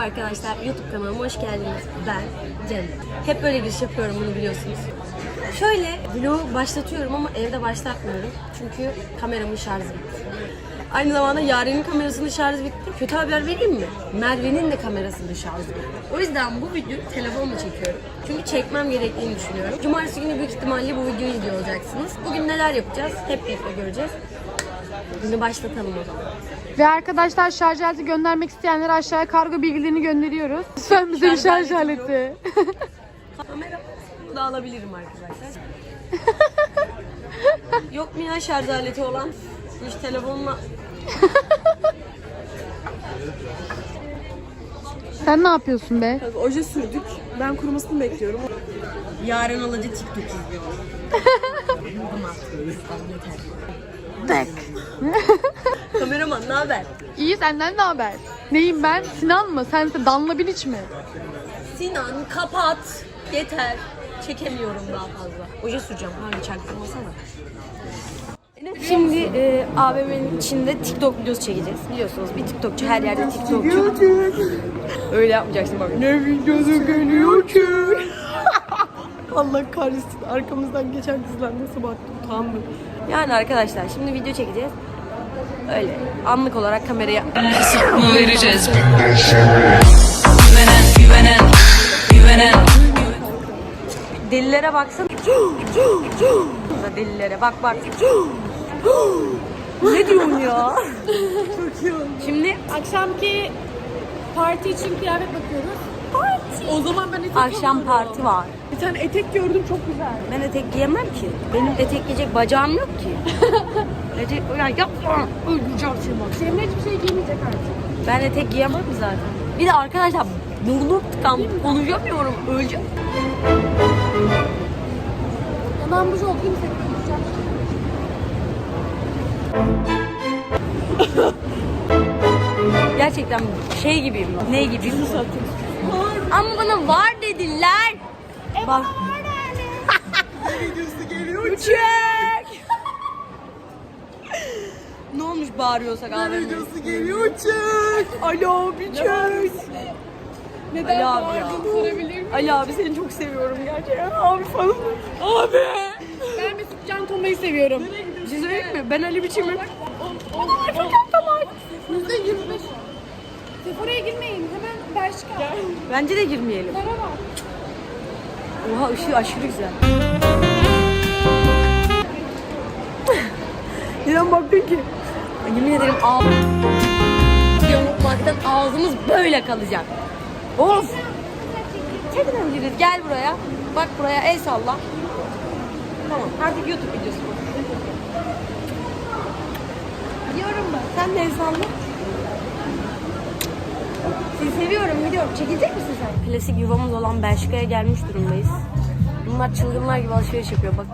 Merhaba arkadaşlar, YouTube kanalıma hoş geldiniz. Ben Cem. Hep böyle giriş yapıyorum bunu biliyorsunuz. Şöyle vlogu başlatıyorum ama evde başlatmıyorum. Çünkü kameramın şarjı bitti. Aynı zamanda Yaren'in kamerasının şarjı bitti. Kötü haber vereyim mi? Merve'nin de kamerasının şarjı bitti. O yüzden bu videoyu telefonla çekiyorum. Çünkü çekmem gerektiğini düşünüyorum. Cumartesi günü büyük ihtimalle bu videoyu izliyor olacaksınız. Bugün neler yapacağız? Hep birlikte göreceğiz. Günü başlatalım o zaman. Ve arkadaşlar şarj aleti göndermek isteyenlere aşağıya kargo bilgilerini gönderiyoruz. Lütfen bize bir Şarj aleti. Kamera da alabilirim arkadaşlar. Yok mu ya şarj aleti olan? Hiç telefonla Sen ne yapıyorsun be? Oje sürdük. Ben kurumasını bekliyorum. yarın alıcı TikTok izliyor. Ama Tek. kameraman ne haber? İyi senden ne haber? Neyim ben? Sinan mı? Sense Danla Bilic mi? Sinan kapat. Yeter. Çekemiyorum daha fazla. Oje süreceğim. Hangi çaktırmasana. Şimdi e, AVM'nin içinde TikTok videosu çekeceğiz. Biliyorsunuz bir TikTokçu her yerde TikTokçu. Öyle yapmayacaksın bak. Ne videosu geliyor ki? Allah kahretsin. Arkamızdan geçen kızlar nasıl baktı utandım. Yani arkadaşlar şimdi video çekeceğiz. Öyle anlık olarak kameraya mı vereceğiz? Güvenen, güvenen, güvenen. delilere baksın. delilere bak bak. ne diyorsun ya? Şimdi Akşamki parti için kıyafet bakıyoruz. Parti. O zaman ben etek akşam parti var. Bir tane etek gördüm çok güzel. Ben etek giyemem ki. Benim etek giyecek bacağım yok ki. etek, ya yapma. Öldüreceğim seni bak. Cemre hiçbir şey giymeyecek artık. Ben etek giyemem zaten. Bir de arkadaşlar burnum tıkan. Konuşamıyorum. Öleceğim. Yanan buz oldu kimse konuşacak. Gerçekten şey gibiyim. Ne gibiyim? Ama bana var dediler. Bak. Videosu geliyor Çek. ne olmuş bağırıyorsak abi? Videosu geliyor çek. Alo bir çek. Neden Ali abi ya. bağırdığını sorabilir miyim? Ali abi seni çok seviyorum gerçekten. Abi falan. Abi. Ben Mesut Can Toma'yı seviyorum. Şey söyleyeyim mi? Ben Ali biçimim. Yüzde 25. Sephora'ya girmeyin. Hemen Bershka. Bence de girmeyelim. Para var. Oha ışığı aşırı güzel. Neden baktın ki? Yemin ederim ağ... Yamukmaktan ağzımız böyle kalacak. Of! Çekilebiliriz. Gel buraya. Bak buraya el salla. Tamam artık YouTube videosu bu. Diyorum ben. Sen de el salla. Seni seviyorum gidiyorum. Çekilecek misin sen? Klasik yuvamız olan Belçika'ya gelmiş durumdayız. Bunlar çılgınlar gibi alışveriş yapıyor bak.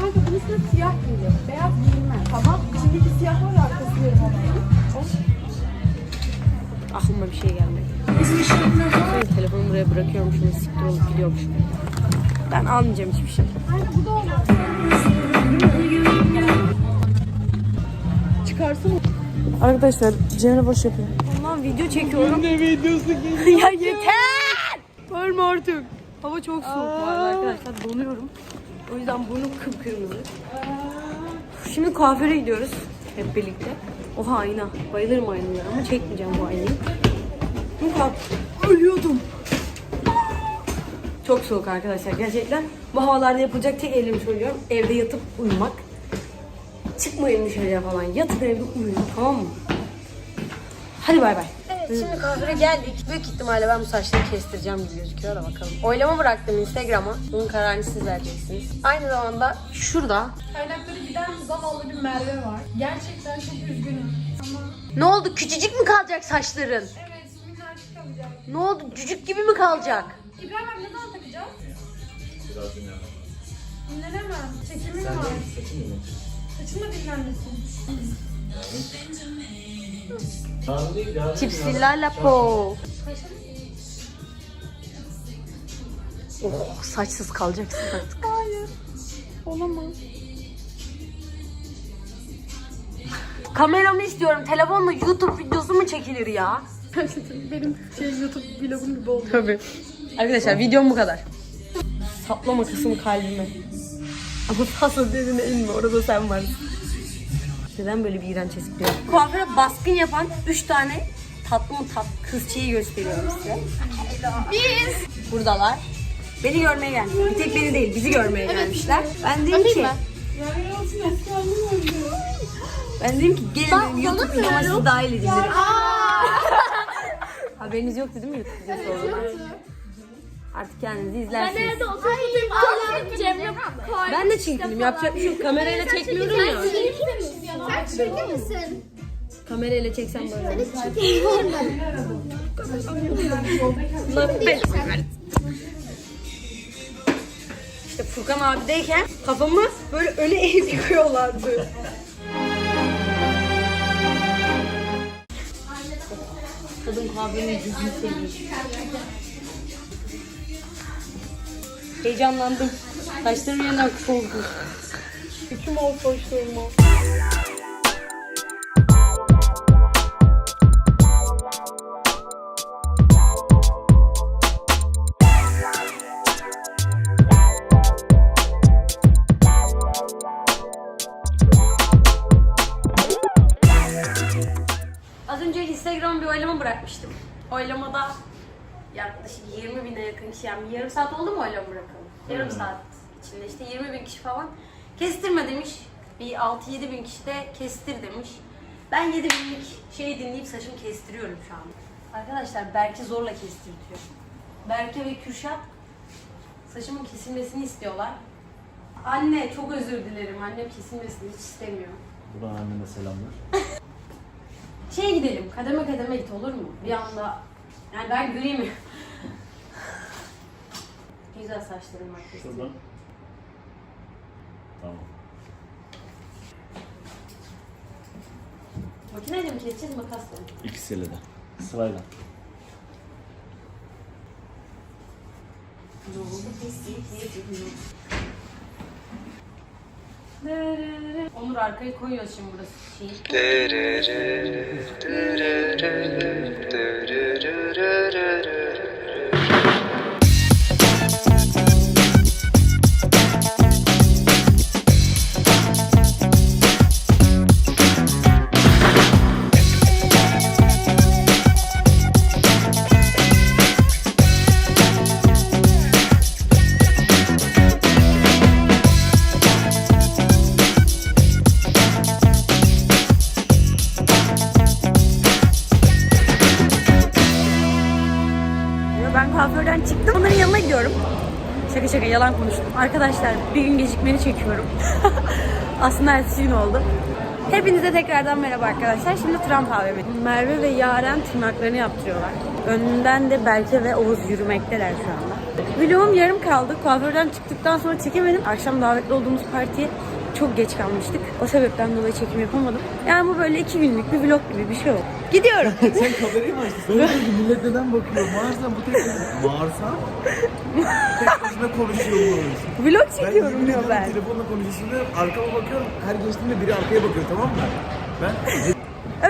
Kanka bunun üstüne siyah giyiyor. Beyaz giyilmez. Tamam. İçindeki siyah var ya arkası yarım Aklıma bir şey gelmedi. Şimdi telefonu buraya bırakıyorum şimdi siktir olup gidiyormuş. Ben almayacağım hiçbir şey. Bu da olmaz. Çıkarsın. Arkadaşlar Cemre boş yapıyor. Ondan video çekiyorum. Ne videosu geliyor? ya yeter! Ölme artık. Hava çok soğuk bu arada arkadaşlar. Donuyorum. O yüzden burnum kıpkırmızı. Şimdi kuaföre gidiyoruz. Hep birlikte. Oha ayna. Bayılırım aynalara ama çekmeyeceğim bu aynayı. Bu kalk. Ölüyordum. Çok soğuk arkadaşlar gerçekten. Bu havalarda yapılacak tek eylemi söylüyorum. Evde yatıp uyumak. Çıkmayın dışarıya falan. Yatın evde uyuyun tamam mı? Hadi bay bay. Evet şimdi kuaföre geldik. Büyük ihtimalle ben bu saçları kestireceğim gibi gözüküyor da bakalım. Oylama bıraktım Instagram'a. Bunun kararını siz vereceksiniz. Aynı zamanda şurada. Kaynakları giden zavallı bir Merve var. Gerçekten çok üzgünüm. Ama Ne oldu? Küçücük mü kalacak saçların? evet minnacık kalacak. Ne oldu? Cücük gibi mi kalacak? İbrahim abi ne zaman takacağız? Biraz dinlenemem. Dinlenemem. Çekimim var. Saçın mı dinlenmesin? Cipsillala po. Oh saçsız kalacaksın artık. Hayır. Olamaz. Kameramı istiyorum. Telefonla YouTube videosu mu çekilir ya? Benim şey YouTube vlogum gibi oldu. Tabii. Arkadaşlar videom bu kadar. Saplama kısmı kalbime. Ama fazla derine inme orada sen varsın. Neden böyle bir iğrenç espri yaptın? Kuaföre baskın yapan 3 tane tatlı mı tat kızçeyi gösteriyorum size. Biz. Buradalar. Beni görmeye gelmişler. Bir tek beni değil bizi görmeye gelmişler. Ben dedim ki... Ben dedim ki gelin YouTube videoma sizi dahil edin dedim. Haberiniz yoktu değil mi YouTube videosu olduğunu? Artık kendinizi izlersiniz. Ben de çirkinim. Yapacak bir şey yok. Kamerayla çekmiyorum ya. Sen çirkin misin? Kamerayla çeksem böyle. İşte Furkan abideyken kafamı böyle öne eğip yıkıyorlardı. Kadın kahvenin seviyor. Heyecanlandım. Saçlarım yeniden kuş oldu. Hüküm ol saçlarıma. Az önce Instagram'a bir oylama bırakmıştım. Oylamada yaklaşık 20 bine yakın kişi, yani yarım saat oldu mu oylama bırakalım? Yarım saat içinde işte 20 bin kişi falan kestirme demiş. Bir 6-7 bin kişi de kestir demiş. Ben 7 binlik şeyi dinleyip saçımı kestiriyorum şu an. Arkadaşlar Berke zorla kestirtiyor. Berke ve Kürşat saçımın kesilmesini istiyorlar. Anne çok özür dilerim. Annem kesilmesini hiç istemiyor. Buradan anneme selamlar. Şeye gidelim, kademe kademe git olur mu? Bir anda, yani ben göreyim? Güzel saçlarım var. kesin. Şuradan. Tamam. Makineyle mi keseceğiz, makasla mı? İkisiyle de. Sırayla. Onur arkayı koyuyor şimdi burası şeyi. Şaka şaka yalan konuştum. Arkadaşlar bir gün gecikmeni çekiyorum. Aslında ertesi gün oldu. Hepinize tekrardan merhaba arkadaşlar. Şimdi Trump AVM. Merve ve Yaren tırnaklarını yaptırıyorlar. Önünden de Berke ve Oğuz yürümekteler şu anda. Vlogum yarım kaldı. Kuaförden çıktıktan sonra çekemedim. Akşam davetli olduğumuz partiye çok geç kalmıştık. O sebepten dolayı çekim yapamadım. Yani bu böyle iki günlük bir vlog gibi bir şey oldu. Gidiyorum. Sen kamerayı mı açtın? Ben dedim millet neden bakıyor? Bağırsan bu tek Bağırsan tek başına konuşuyor bu. vlog Ben çekiyorum diyor ben. telefonla konuşuyorsun diyorum. Arkama bakıyorum. Her geçtiğimde biri arkaya bakıyor tamam mı? Ben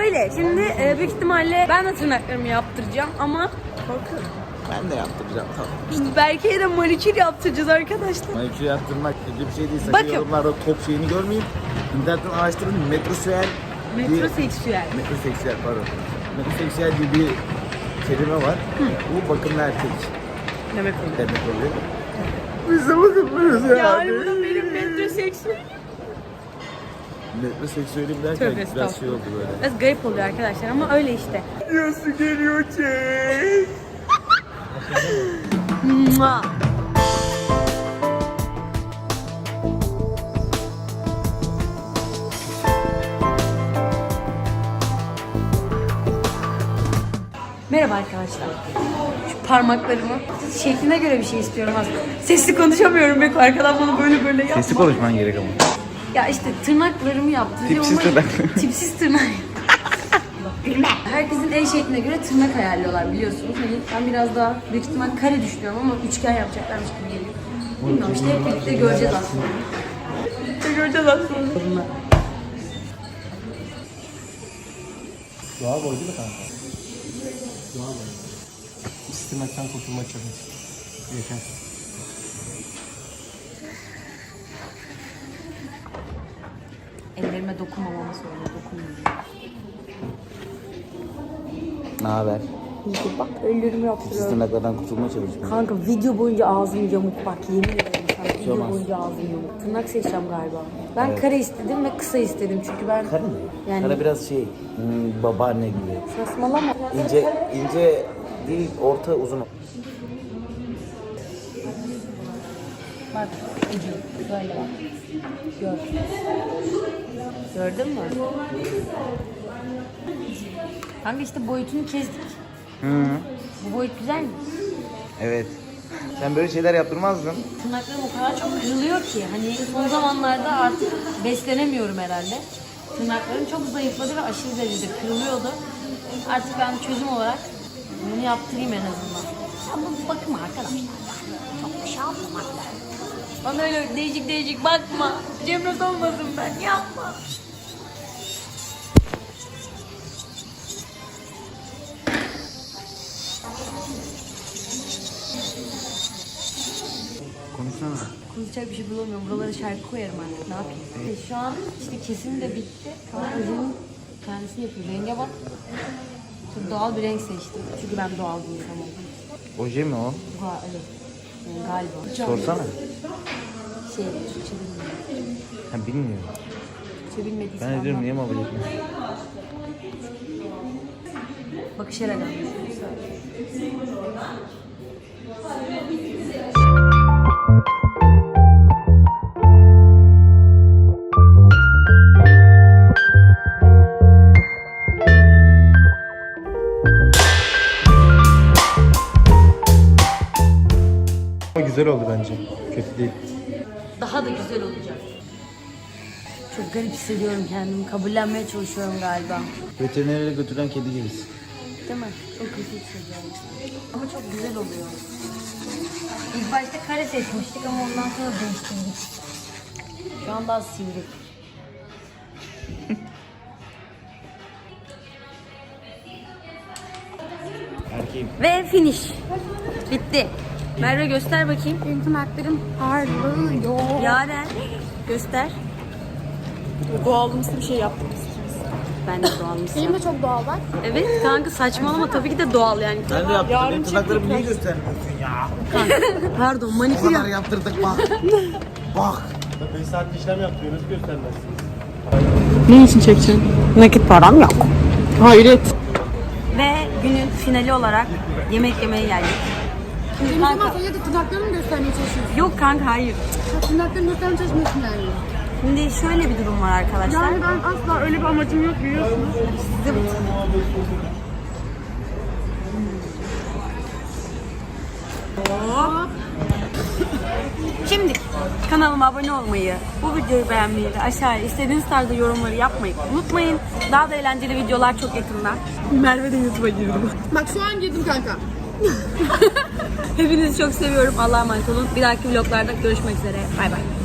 Öyle. Şimdi e, büyük ihtimalle ben de tırnaklarımı yaptıracağım ama korkuyorum. Ben de yaptıracağım tamam. İşte Berke'ye de manikür yaptıracağız arkadaşlar. Manikür yaptırmak kötü bir şey değil. Sakın Bakın. yorumlarda top şeyini görmeyin. İnternetten araştırın. Metrosexuel diye- Metroseksüel. Metroseksüel pardon. Metroseksüel diye bir kelime var. Bu bakımlı erkek Demek oluyor. demek oluyor. Biz de bakımlıyız yani. Yani bu da benim metroseksüel. Metroseksüelim derken Tövbe biraz estağfurullah. şey oldu böyle. Biraz garip oluyor arkadaşlar ama öyle işte. Nasıl geliyor çek? Mua. Merhaba arkadaşlar. Şu parmaklarımı şekline göre bir şey istiyorum aslında. Sesli konuşamıyorum Beko. Arkadan bana böyle böyle yapma. Sesli konuşman gerek ama. Ya işte tırnaklarımı yaptıracağım Tipsiz tırnak. Tipsiz tırnak. Herkesin el şekline göre tırnak ayarlıyorlar biliyorsunuz. Hani ben biraz daha büyük ihtimal kare düşünüyorum ama üçgen yapacaklarmış gibi geliyor. Bilmiyorum işte hep birlikte göreceğiz aslında. göreceğiz aslında. Doğa boydu mu kanka? İstemekten kurtulma challenge. Yeter. Ellerime dokunmamamı söyle, dokunmayayım. Ne haber? Bak ellerimi yaptırıyorum. Tırnaklardan kurtulmaya çalışıyorum. Kanka video boyunca ağzım yamuk bak yemin ederim sana video olmaz. boyunca ağzım yamuk. Tırnak seçeceğim galiba. Ben kare istedim ve kısa istedim çünkü ben Kara mı? Yani- Kara biraz şey, hmm, babaanne gibi. saçmalama. İnce, ince değil, orta uzun. Bak Ece böyle bak. Gör. Gördün mü? Kanka işte boyutunu kestik. Hı. Bu boyut güzel mi? Evet. Sen böyle şeyler yaptırmazdın. Tırnaklarım o kadar çok kırılıyor ki hani son zamanlarda artık beslenemiyorum herhalde. Tırnaklarım çok zayıfladı ve aşırı derecede kırılıyordu. Artık ben çözüm olarak bunu yaptırayım en azından. Ya bu bakım arkadaşlar. Çok da şey yapmamak lazım. Bana öyle değişik değişik bakma. Cemre olmasın ben yapma. Konuşacak bir şey bulamıyorum. Buralara şarkı koyarım artık. Ne yapayım? İşte şu an işte kesim de bitti. Tamam Ece'nin kendisini yapıyor. Renge bak. Çok doğal bir renk seçtim. Çünkü ben doğal bir insan oldum. Oje mi o? Bu ga- evet. Yani galiba. Sorsana. Şey, Türkçe bilmiyorum. Ha bilmiyorum. Türkçe bilmediysen Ben de diyorum niye muhabbet etmiyorsun? Bakışarak anlatıyorsun. Ama güzel oldu bence. Kötü değil. Daha da güzel olacak. Çok garip hissediyorum kendimi. Kabullenmeye çalışıyorum galiba. Veterinere götüren kedi gibisin. Değil mi? Çok kötü hissediyorum. Ama çok güzel oluyor. İlk başta kare seçmiştik ama ondan sonra değiştirdik. Şu an daha sivri. Erkeğim. Ve finish. Bitti. Merve göster bakayım. Benim tırnaklarım parlıyor. Yaren göster. Doğalımsı bir şey yaptım. Ben de doğal mısın? Benim de çok doğal bak. Evet kanka saçmalama tabii ki de doğal yani. Ben de yaptım. Benim tırnaklarımı niye göstermiyorsun ya? Pardon Bu manikür kadar yaptırdık bak. bak. 5 saat işlem yapıyoruz göstermezsiniz. Ne için çekeceksin? Nakit param yok. Hayret. Ve günün finali olarak yemek yemeye geldik. Benim zaman sadece de tırnaklarımı göstermeye çalışıyorsun. Yok kanka hayır. Tırnaklarımı göstermeye çalışmıyorsun yani. Şimdi şöyle bir durum var arkadaşlar. Yani ben asla öyle bir amacım yok biliyorsunuz. Şimdi kanalıma abone olmayı, bu videoyu beğenmeyi ve aşağıya istediğiniz tarzda yorumları yapmayı unutmayın. Daha da eğlenceli videolar çok yakında. Merve de YouTube'a girdi. Bak şu an girdim kanka. Hepinizi çok seviyorum. Allah'a emanet olun. Bir dahaki vloglarda görüşmek üzere. Bay bay.